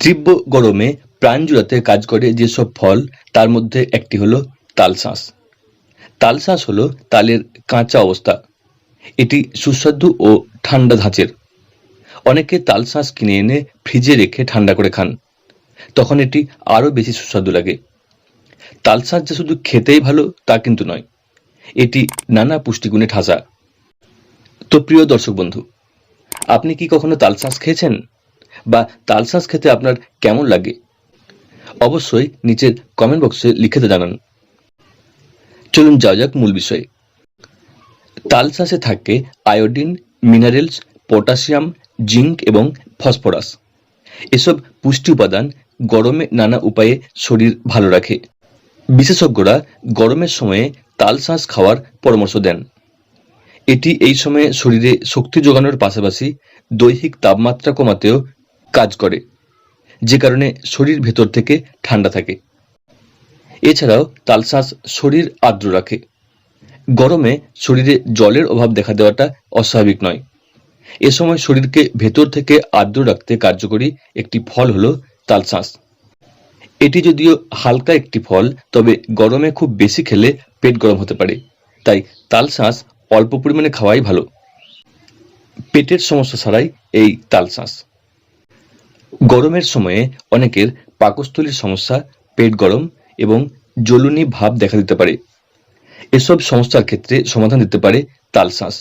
তীব্র গরমে প্রাণ জুড়াতে কাজ করে যেসব ফল, তার মধ্যে একটি হলো তালশাঁস। তালশাঁস হলো তালের কাঁচা অবস্থা। এটি সুস্বাদু ও ঠান্ডা ধাঁচের। অনেকে তালশাঁস কিনে এনে ফ্রিজে রেখে ঠান্ডা করে খান। তখন এটি আরও বেশি সুস্বাদু লাগে। তালশাঁস যে শুধু খেতেই ভালো, তা কিন্তু নয়। এটি নানা পুষ্টিগুণে ঠাসা। তো প্রিয় দর্শক বন্ধু, আপনি কি কখনো তালশাঁস খেয়েছেন? বা তালশাঁস খেতে আপনার কেমন লাগে? অবশ্যই নিচের কমেন্ট বক্সে লিখেতে জানান। চলুন যাওয়া যাক মূল বিষয়ে। তালশাঁসে থাকে আয়োডিন, মিনারেলস, পটাশিয়াম, জিঙ্ক এবং ফসফরাস। এসব পুষ্টি উপাদান গরমে নানা উপায়ে শরীর ভালো রাখে। বিশেষজ্ঞরা গরমের সময়ে তালশাঁস খাওয়ার পরামর্শ দেন। এটি এই সময়ে শরীরে শক্তি যোগানোর পাশাপাশি দৈহিক তাপমাত্রা কমাতেও কাজ করে, যে কারণে শরীর ভেতর থেকে ঠান্ডা থাকে। এছাড়াও তালশাঁস শরীর আর্দ্র রাখে। গরমে শরীরে জলের অভাব দেখা দেওয়াটা অস্বাভাবিক নয়। এ সময় শরীরকে ভেতর থেকে আর্দ্র রাখতে কার্যকরী একটি ফল হলো তালশাঁস এটি যদিও হালকা একটি ফল, তবে গরমে খুব বেশি খেলে পেট গরম হতে পারে। তাই তালশাঁস অল্প পরিমাণে খাওয়াই ভালো। পেটের সমস্যা ছাড়াই এই তালশাঁস গরমের সময়ে অনেকের পাকস্থলীর সমস্যা, পেট গরম এবং জ্বলুনি ভাব দেখা দিতে পারে। এসব সমস্যার ক্ষেত্রে সমাধান দিতে পারে তালশাঁস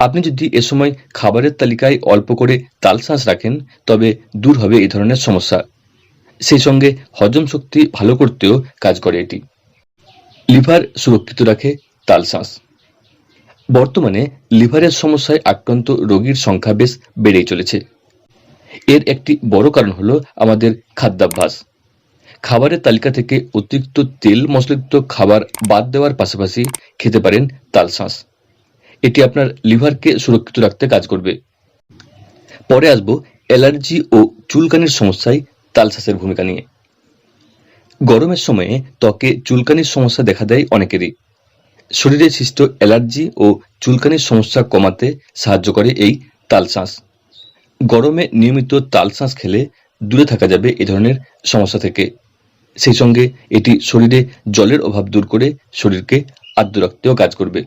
আপনি যদি এ সময় খাবারের তালিকায় অল্প করে তালশাঁস রাখেন, তবে দূর হবে এই ধরনের সমস্যা। সেই সঙ্গে হজম শক্তি ভালো করতেও কাজ করে এটি। লিভার সুরক্ষিত রাখে তালশাঁস বর্তমানে লিভারের সমস্যায় আক্রান্ত রোগীর সংখ্যা বেশ বেড়েই চলেছে। এর একটি বড় কারণ হলো আমাদের খাদ্যাভ্যাস। খাবারের তালিকা থেকে অতিরিক্ত তেল মশলাযুক্ত খাবার বাদ দেওয়ার পাশাপাশি খেতে পারেন তালশাঁস এটি আপনার লিভারকে সুরক্ষিত রাখতে কাজ করবে। পরে আসব অ্যালার্জি ও চুলকানির সমস্যায় তালশাঁসের ভূমিকা নিয়ে। গরমের সময়ে ত্বকে চুলকানির সমস্যা দেখা দেয় অনেকেরই। শরীরে সৃষ্ট অ্যালার্জি ও চুলকানির সমস্যা কমাতে সাহায্য করে এই তালশাঁস গরমে নিয়মিত তালশাঁস খেলে দূরে থাকা যাবে এ ধরনের সমস্যা থেকে। সেই সঙ্গে এটি শরীরে জলের অভাব দূর করে শরীরকে আর্দ্র রাখতেও কাজ করবে।